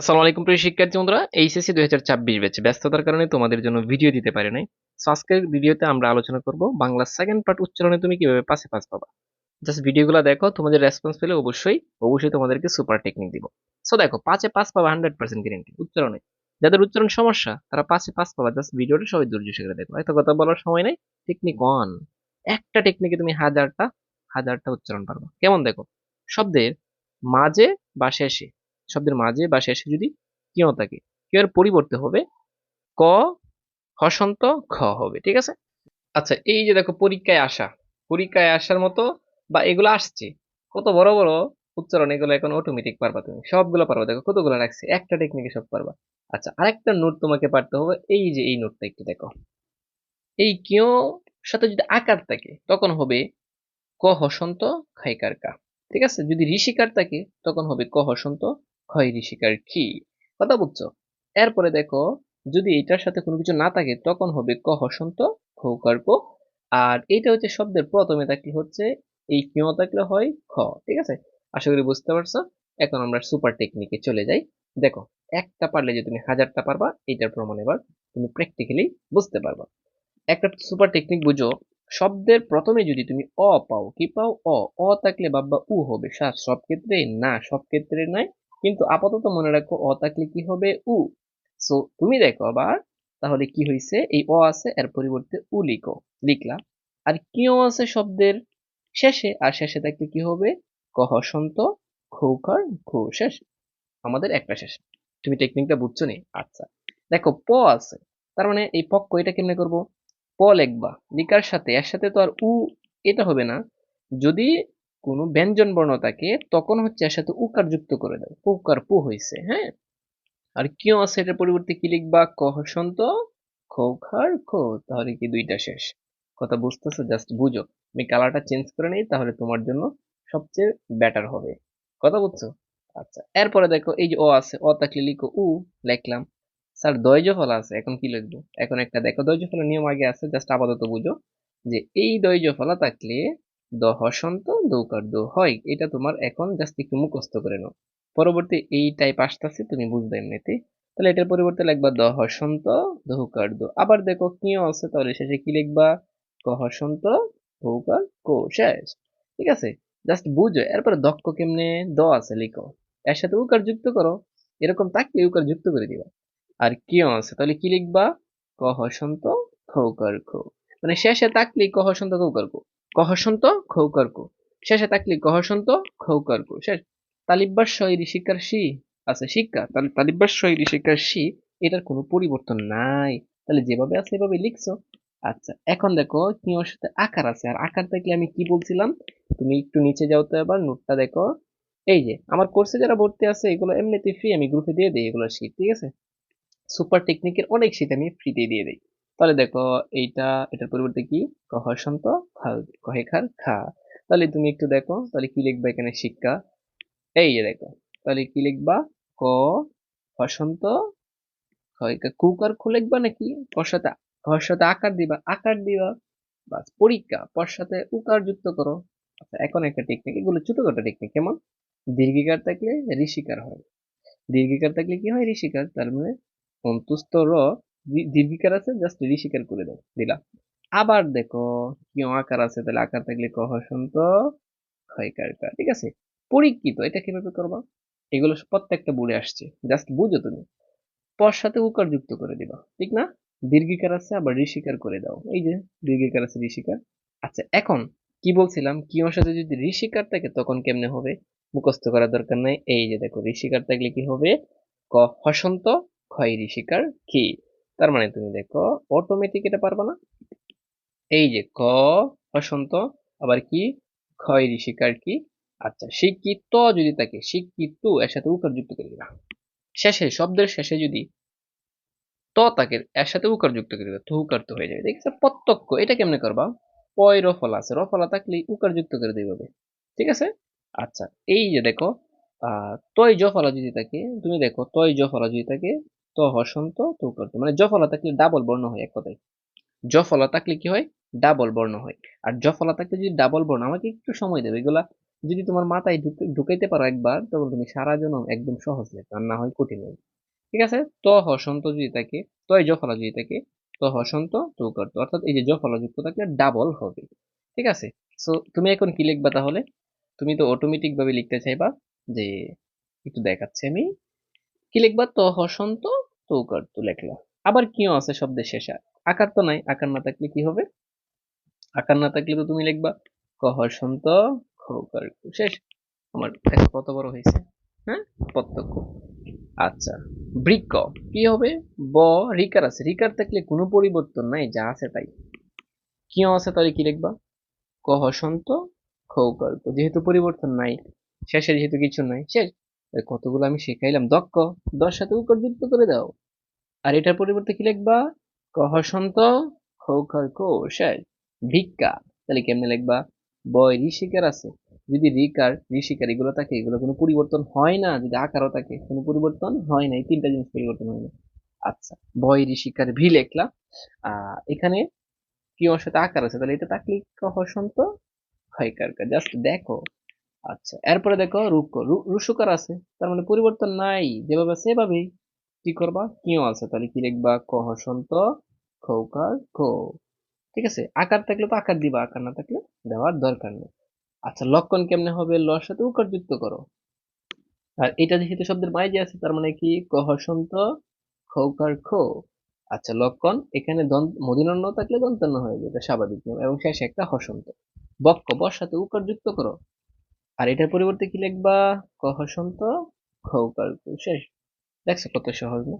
আসসালামু আলাইকুম প্রিয় শিক্ষার্থী বন্ধুরা, এইচএসসি দুই হাজার ছাব্বিশ ব্যাচে ব্যস্ততার কারণে তোমাদের জন্য ভিডিও দিতে পারি নাই। আজকের ভিডিওতে আমরা আলোচনা করব বাংলা সেকেন্ড পার্ট উচ্চারণে তুমি কীভাবে পাশে পাস পাবা। জাস্ট ভিডিওগুলো দেখো, তোমাদের রেসপন্স পেলে অবশ্যই অবশ্যই তোমাদেরকে সুপার টেকনিক দিব। সো দেখো পাঁচে পাস পাবা হান্ড্রেড পার্সেন্ট গ্যারেন্টি উচ্চারণে। যাদের উচ্চারণ সমস্যা, তারা পাঁচে পাস পাবা। জাস্ট ভিডিওটা সবাই ধৈর্য সহকারে দেখো। এত কথা বলার সময় নেই। টেকনিক অন একটা টেকনিকে তুমি হাজারটা হাজারটা উচ্চারণ পারবা। কেমন দেখো? শব্দের মাঝে বা শেষে শব্দের মাঝে বা শেষে যদি কিয় থাকে কিয়ের পরিবর্তে হবে, ক, হসন্ত, খ হবে, ঠিক আছে? আচ্ছা এই যে দেখো পরীক্ষায় আসা, পরীক্ষায় আসার মতো বা এগুলো আসছে, কত বড় বড় উচ্চারণ, এগুলো এখন অটোমেটিক পারবা তুমি, সবগুলো পারবা, দেখো কতগুলো রাখছে, একটা টেকনিকে সব পারবা। আচ্ছা আরেকটা নোট তোমাকে পারতে হবে, এই যে এই নোটটা একটু দেখো। এই কিয় সাথে যদি আকার থাকে, তখন হবে ক হসন্ত, খাইকার কা, ঠিক আছে? যদি ঋষিকার থাকে, তখন হবে ক হসন্ত ক্ষয় ঋষিকার কি? কথা বুঝছ? এরপরে দেখো, যদি এটার সাথে কোনো কিছু না থাকে, তখন হবে ক হসন্ত খৌকার কো আর এটা হচ্ছে শব্দের প্রথমে থাকলে হচ্ছে? এই কিয় থাকলে হয় খ, ঠিক আছে? আশা করি বুঝতে পারছ? এখন আমরা সুপার টেকনিকে চলে যাই। দেখো, একটা পারলে যে তুমি হাজারটা পারবা এটার প্রমাণ এবার তুমি প্র্যাকটিক্যালি বুঝতে পারবা। একটা সুপার টেকনিক বুঝো, শব্দের প্রথমে যদি তুমি অ পাও, কি পাও? অ। অ থাকলে বাবা উ হবে সব ক্ষেত্রে না, সব ক্ষেত্রে নয় কিন্তু আপাতত মনে রাখো, অ থাকলে কি হবে? উ। সো তুমি দেখো আবার, তাহলে কি হয়েছে এই অ আছে, এর পরিবর্তে উ লিখো লিখলা আর কিও আছে শব্দের শেষে? আর শেষে থাকলে কি হবে? কহ সন্ত খৌকার খু শেষ। আমাদের একটা শেষ। তুমি টেকনিকটা বুঝছ নি আচ্ছা। দেখো, প আছে। তার মানে এই পক্ষ এটা কেমনে করব? প লিখবা। লিখার সাথে, এর সাথে তো আর উ এটা হবে না। যদি কোনো ব্যঞ্জন বর্ণ থাকে তখন হচ্ছে এর সাথে উকার যুক্ত করে দাও উকার পু হয়েছে হ্যাঁ? আর কিয় আছে এটার পরিবর্তে কি লিখবা? কহ সন্ত খোখার খো। তাহলে কি দুইটা শেষ? কথা বুঝতেছো? জাস্ট বুঝো। আমি কালারটা চেঞ্জ করে নিই, তাহলে তোমার জন্য সবচেয়ে বেটার হবে। কথা বুঝছ? আচ্ছা এরপরে দেখো, এই যে ও আছে ও থাকলে লিখো উ, লিখলাম। স্যার দৈজ ফলা আছে, এখন কি লিখব? এখন একটা দেখো দৈজ ফলা নিয়ম আগে আছে, জাস্ট আপাতত বুঝো। যে এই দৈজ ফলা থাকলে দ হসন্ত দৌকার দো হয়। এটা তোমার এখন জাস্ট একটু মুখস্থ করে নাও। পরবর্তী এই টাইপ আসতেছে, তুমি বুঝবে এমনিতে তাহলে এটার পরিবর্তে লিখবা দ হসন্ত দৌকার দো। আবার দেখো কিও আছে, তাহলে শেষে কি লিখবা? ক হসন্ত দৌকার কো, শেষ। ঠিক আছে? জাস্ট বুঝো। এরপরে দক্ষ কেমনে? দ আছে, লিখো। এর সাথে উকার যুক্ত করো। এরকম থাকলে উকার যুক্ত করে দিবা। আর কিও আছে, তাহলে কি লিখবা? ক হসন্ত খৌকার খো মানে শেষে থাকলে ক হসন্ত খৌকার কো। ক হসন্ত খৌকার কো শেষে থাকলে কহসন্ত হসন্ত খৌকার কো শেষ। তালিব্বার শৈলী শিক্ষার শি আছে, শিক্ষা। তাহলে তালিব্বার শৈলী শিক্ষার শি, এটার কোনো পরিবর্তন নাই। তাহলে যেভাবে আছে, এভাবে লিখছো। আচ্ছা এখন দেখো কিওর সাথে আকার আছে। আর আকার থাকলে আমি কি বলছিলাম? তুমি একটু নিচে যাও তো এবার, নোটটা দেখো। এই যে, আমার কোর্সে যারা ভর্তি আছে, এগুলো এমনিতে ফ্রি আমি গ্রুপে দিয়ে দিই এগুলো শীত ঠিক আছে? সুপার টেকনিকের অনেক শীত আমি ফ্রিতে দিয়ে দিই। তাহলে দেখো এইটা, এটার পরিবর্তে কি? ক হসন্ত কহে খার খা। তাহলে তুমি একটু দেখো, তাহলে কি লিখবা এখানে শিক্ষা? এই যে দেখো, তাহলে কি লিখবা? ক হসন্ত কুকার খু লিখবা নাকি? কর সাথে আকার দিবা আকার দিবা। বাস, পরীক্ষা পর সাথে উকার যুক্ত করো। আচ্ছা এখন একটা টেকনিক এগুলো ছোটখাটো টেকনিক কেমন? দীর্ঘিকার থাকলে ঋষিকার হয়। দীর্ঘিকার থাকলে কি হয়? ঋষিকার, তার মানে অন্তুস্ত র দীর্ঘিকার আছে জাস্ট ঋষিকার করে দাও, দিলা। আবার দেখো, কি আকার আছে, তাহলে আকার থাকলে ক হসন্ত ক্ষয়কার ঠিক আছে? পরীক্ষিত, এটা কীভাবে করবা? এগুলো প্রত্যেকটা বুড়ে আসছে জাস্ট বুঝো তুমি। পর সাথে উকার যুক্ত করে দিবা, ঠিক না? দীর্ঘিকার আছে, আবার ঋষিকার করে দাও। এই যে, দীর্ঘিকার আছে ঋষিকার আচ্ছা এখন কি বলছিলাম? কি সাথে যদি ঋষিকার থাকে, তখন কেমনে হবে? মুখস্থ করার দরকার নাই। এই যে দেখো ঋষিকার থাকলে কি হবে? ক হসন্ত ক্ষয় ঋষিকার কি? তার মানে তুমি দেখো অটোমেটিক এটা পারবা না। এই যে ক হসন্ত আবার কি? ক্ষয় ঋষিকার কি? আচ্ছা শিক্ষিত যদি থাকে শিক্ষিত, এর সাথে উকার যুক্ত করে দিবা। শেষে, শব্দের শেষে যদি ত থাকে এর সাথে উকার যুক্ত করে দিবা, তো উকার তো হয়ে যাবে। দেখছ? প্রত্যক্ষ, এটা কেমনে করবা? পয় রফলা আছে। রফলা থাকলে উকার যুক্ত করে দিবে ঠিক আছে? আচ্ছা এই যে দেখো তয় জফলা যদি থাকে তুমি দেখো তয় জফলা যদি থাকে ত হসন্ত তো উকার মানে জফলা থাকলে ডাবল বর্ণ হয় এক কথায়? জফলা থাকলে কি হয়? ডাবল বর্ণ হয়। আর জফলা থাকলে যদি ডাবল বর্ণ, আমাকে একটু সময় দেবে। এগুলা যদি তোমার মাথায় ঢুকে- ঢুকাইতে পারো একবার, তখন তুমি সারা জনম একদম সহজ লেখো আর না হয় কঠিন হবে ঠিক আছে? ত হসন্ত যদি থাকে তয় জফলা যদি থাকে, তো হসন্ত তো করতো অর্থাৎ এই যে জফলা যুক্ত থাকলে ডাবল হবে। ঠিক আছে? সো তুমি এখন কি লিখবা তাহলে? তুমি তো অটোমেটিক ভাবে লিখতে চাইবা যে, একটু দেখাচ্ছি আমি। কি লিখবা? তো হসন্ত তো করতো লেখলা। আবার কিও আছে শব্দের শেষে আকার তো নাই, আকার না থাকলে কি হবে? আকার না থাকলে তো তুমি লিখবা, ক হসন্ত খ করতো শেষ। আমার দেখো কত বড় হয়েছে? হ্যাঁ? প্রত্যক্ষ। আচ্ছা। বৃক্ষ, কি হবে? ব, রিকার আছে। রিকার থাকলে কোনো পরিবর্তন নাই, যা আছে তাই। কি আছে তাহলে কি লিখবা? ক হসন্ত খৌকল্প যেহেতু পরিবর্তন নাই, শেষে যেহেতু কিছু নাই, শেষ। কতগুলো আমি শিখাইলাম। দক্ষ, দশ সাথে উকর যুক্ত করে দাও। আর এটার পরিবর্তে কি লিখবা? ক হসন্ত খৌকল্প শেষ ভিক্ষা, তাহলে কেমনে লিখবা? বয় ঋষিকার আছে। যদি রিকার ঋষিকার এগুলো থাকে, এগুলো কোনো পরিবর্তন হয় না। যদি আকারও থাকে, কোনো পরিবর্তন হয় না। এই তিনটা জিনিস পরিবর্তন হয় না। আচ্ছা বয় ঋষিকার ভি লেখলা আহ এখানে কি সাথে আকার আছে? তাহলে এটা থাকলে হসন্ত হয়কার জাস্ট দেখো। আচ্ছা এরপরে দেখো রুক্ষ রুসুকার আছে, তার মানে পরিবর্তন নাই, যেভাবে আছে সেভাবেই কি করবা? কিও আছে, তাহলে কি লিখবা? ক হসন্ত খৌকার খো ঠিক আছে? আকার থাকলে তো আকার দিবা, আকার না থাকলে দেওয়ার দরকার নেই। আচ্ছা লক্ষণ কেমনে হবে? লর সাথে উকার যুক্ত করো। আর এটা যেহেতু শব্দের মাঝে আছে, তার মানে কি? ক হসন্ত খৌকার খো আচ্ছা লক্ষণ, এখানে মদিনন্ন থাকলে দন্তন্য হয়ে যাবে এটা স্বাভাবিক নিয়ম। এবং শেষে একটা হসন্ত। বক্ষ বর সাথে উকার যুক্ত করো। আর এটার পরিবর্তে কি লিখবা? ক হসন্ত খো শেষ। দেখছ কত সহজ না?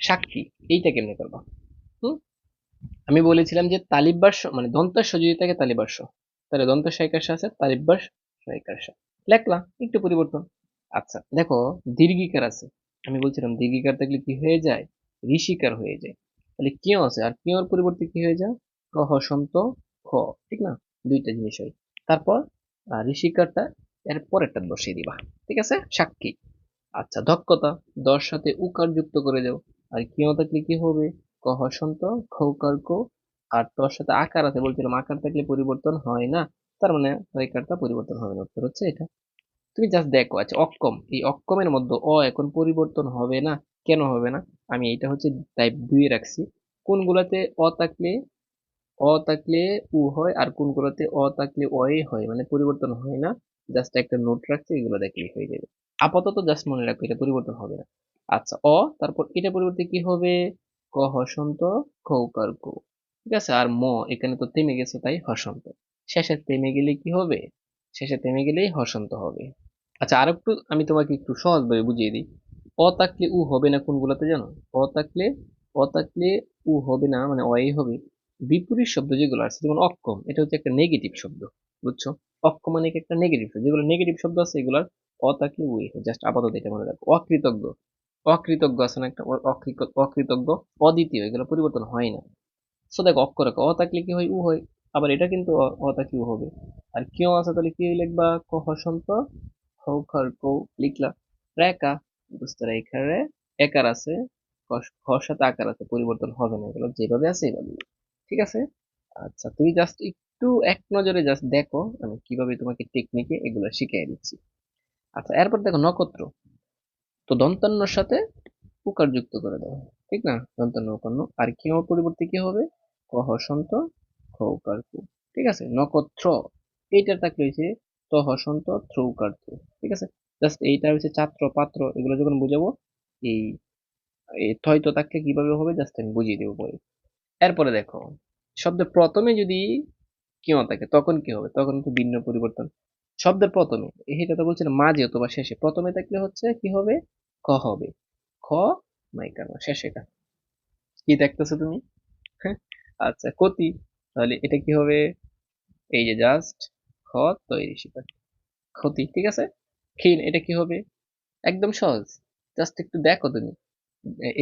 সাক্ষী, এইটা কেমনে করবা? হুম? আমি বলেছিলাম যে তালিবার্ষ মানে দন্তাস্য যদি থাকে তালিবার্ষ তাহলে দন্ত সাইকার্ষ আছে তালিবার্ষ সাইকার্ষ লেখলা, একটু পরিবর্তন। আচ্ছা দেখো, দীর্ঘিকার আছে। আমি বলছিলাম দীর্ঘিকার থাকলে কি হয়ে যায়? ঋষিকার হয়ে যায়। তাহলে কিয় আছে? আর কিয়র পরিবর্তে কি হয়ে যায়? ক হসন্ত খ, ঠিক না? দুইটা জিনিস হয় তারপর ঋষিকারটা এর পরেরটা বসিয়ে দিবা, ঠিক আছে? সাক্ষী। আচ্ছা দক্ষতা, দশ সাথে উকার যুক্ত করে দাও। আর কিয় থাকলে কি হবে? ক হসন্ত খৌকার কো। আর তোর সাথে আকার আছে, বলছিলাম আকার থাকলে পরিবর্তন হয় না। তার মানে রেখারটা পরিবর্তন হবে না, উত্তর হচ্ছে এটা। তুমি জাস্ট দেখো আচ্ছা অক্ষম। এই অক্ষমের মধ্যে অ এখন পরিবর্তন হবে না, কেন হবে না? আমি এটা হচ্ছে টাইপ দুই রাখছি। কোনগুলাতে অ থাকলে অ থাকলে উ হয়, আর কোনগুলোতে অ থাকলে অই হয় মানে পরিবর্তন হয় না। জাস্ট একটা নোট রাখছি, এগুলো দেখলেই হয়ে যাবে। আপাতত জাস্ট মনে রাখো, এটা পরিবর্তন হবে না। আচ্ছা অ, তারপর এটা পরিবর্তে কি হবে? ক, হসন্ত খৌকার কো ঠিক আছে? আর ম, এখানে তো থেমে গেছে, তাই হসন্ত। শেষে থেমে গেলে কি হবে? শেষে থেমে গেলেই হসন্ত হবে। আচ্ছা আর একটু আমি তোমাকে একটু সহজভাবে বুঝিয়ে দিই। অ থাকলে উ হবে না কোনগুলোতে জানো? অ থাকলে অ থাকলে উ হবে না মানে অই হবে। বিপরীত শব্দ যেগুলো আছে, যেমন অক্ষম, এটা হচ্ছে একটা নেগেটিভ শব্দ, বুঝছ? অক্ষম মানে কি একটা নেগেটিভ যেগুলো নেগেটিভ শব্দ আছে, এগুলার অ থাকলে উই? জাস্ট আপাতত এটা মনে রাখো। অকৃতজ্ঞ। অকৃতজ্ঞ আছে না একটা অকৃতজ্ঞ, অদ্বিতীয়, এগুলো পরিবর্তন হয় না। সো দেখো অক্ষর অ থাকলে কি হয়? উ হয়। আবার এটা কিন্তু অ- থাকলে উ হবে? আর কেউ আছে তাহলে কি লিখবা ক হসন্ত? হৌ খর কৌ লিখলা। রেখা। বুঝতে রেখারে একার আছে খর সাথে আকার আছে, পরিবর্তন হবে না। এগুলো যেভাবে আছে এইভাবে ঠিক আছে? আচ্ছা তুমি জাস্ট একটু এক নজরে জাস্ট দেখো আমি কীভাবে তোমাকে টেকনিকে এগুলো শিখিয়ে দিচ্ছি। আচ্ছা এরপর দেখো নক্ষত্র। তো দন্তান্নর সাথে উকার যুক্ত করে দাও ঠিক না? দন্তান্ন উকান্ন আর কি হবে পরিবর্তে কি হবে? ক হসন্ত খ উকার ঠিক আছে? নক্ষত্র, এইটার থাকলে হয়েছে ত হসন্ত থ্র উকার ঠিক আছে? জাস্ট এইটা হচ্ছে ছাত্র পাত্র, এগুলো যখন বুঝাবো, এই এই থয় তো থাকলে কীভাবে হবে? জাস্ট আমি বুঝিয়ে দেবো পরে এরপরে দেখো শব্দের প্রথমে যদি কিয় থাকে তখন কি হবে? তখন তো ভিন্ন পরিবর্তন। শব্দের প্রথমে এটা তো বলছিলাম মাঝে অথবা শেষে। প্রথমে থাকলে হচ্ছে? কি হবে? খ হবে। খ মাইকার শেষে এটা। কি দেখতেছো তুমি? হ্যাঁ, আচ্ছা কতি তাহলে এটা কি হবে? এই যে জাস্ট খ তৈরি শিকার ক্ষতি ঠিক আছে? ক্ষীণ এটা কি হবে? একদম সহজ। জাস্ট একটু দেখো তুমি।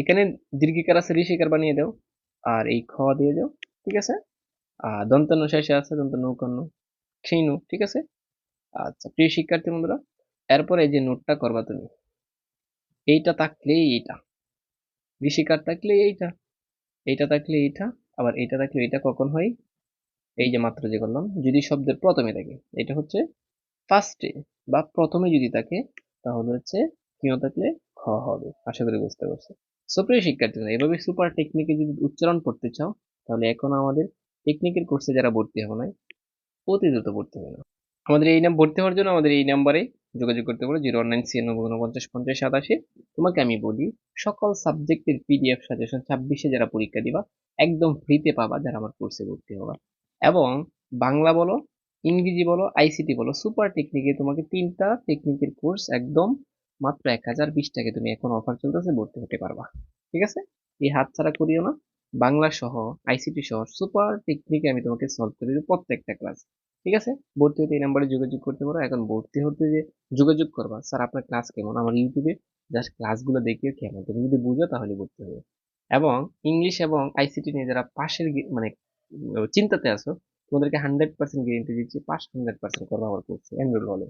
এখানে দীর্ঘিকার আছে ঋষিকার বানিয়ে দাও। আর এই খ দিয়ে দাও ঠিক আছে? দন্তান্ন শেষে আছে দন্তান্ন কর্ণ ক্ষীণ ঠিক আছে? আচ্ছা প্রিয় শিক্ষার্থী বন্ধুরা, এরপরে এই যে নোটটা করবা তুমি। এইটা থাকলে এইটা। ঋষিকার থাকলে এইটা। এইটা থাকলে এইটা, আবার এইটা থাকলে এইটা কখন হয়? এই যে মাত্র যে করলাম, যদি শব্দের প্রথমে থাকে, এটা হচ্ছে ফার্স্টে বা প্রথমে যদি থাকে, তাহলে হচ্ছে কিও থাকলে খ হবে, আশা করি বুঝতে পারছ। সুপ্রিয় শিক্ষার্থীরা এভাবে সুপার টেকনিকে যদি উচ্চারণ করতে চাও, তাহলে এখন আমাদের টেকনিকের কোর্সে যারা ভর্তি হবে না অতি দ্রুত ভর্তি হবে না আমাদের এই নাম ভর্তি হওয়ার জন্য আমাদের এই নাম্বারে যোগাযোগ করতে পারো জিরো নাইন ছিয়ানব্বই উনপঞ্চাশ পঞ্চাশ সাতাশে। তোমাকে আমি বলি, সকল সাবজেক্টের পিডিএফ সাজেশন ছাব্বিশে যারা পরীক্ষা দিবা, একদম ফ্রিতে পাবা যারা আমার কোর্সে ভর্তি হবা। এবং বাংলা বলো, ইংরেজি বলো আইসিটি বলো সুপার টেকনিকে তোমাকে তিনটা টেকনিকের কোর্স একদম মাত্র এক হাজার বিশ টাকা তুমি এখন অফার চলতেছে, ভর্তি হতে পারবা। ঠিক আছে? এই হাত ছাড়া করিও না। বাংলা সহ আইসিটি সহ সুপার টেকনিকে আমি তোমাকে সলভ করে দেবো প্রত্যেকটা ক্লাস ঠিক আছে? ভর্তি হতে এই নাম্বারে যোগাযোগ করতে পারো। এখন ভর্তি হতে যে যোগাযোগ করবা স্যার আপনার ক্লাস কেমন? আমার ইউটিউবে জাস্ট ক্লাসগুলো দেখিও কেমন? তুমি যদি বুঝো তাহলে ভর্তি হবে এবং ইংলিশ এবং আইসিটি নিয়ে যারা পাশের মানে চিন্তাতে আছো, তোমাদেরকে হান্ড্রেড পার্সেন্ট গ্যারেন্টি দিচ্ছি পাস হান্ড্রেড পার্সেন্ট করব আমার কোর্সে এনরোল হলে।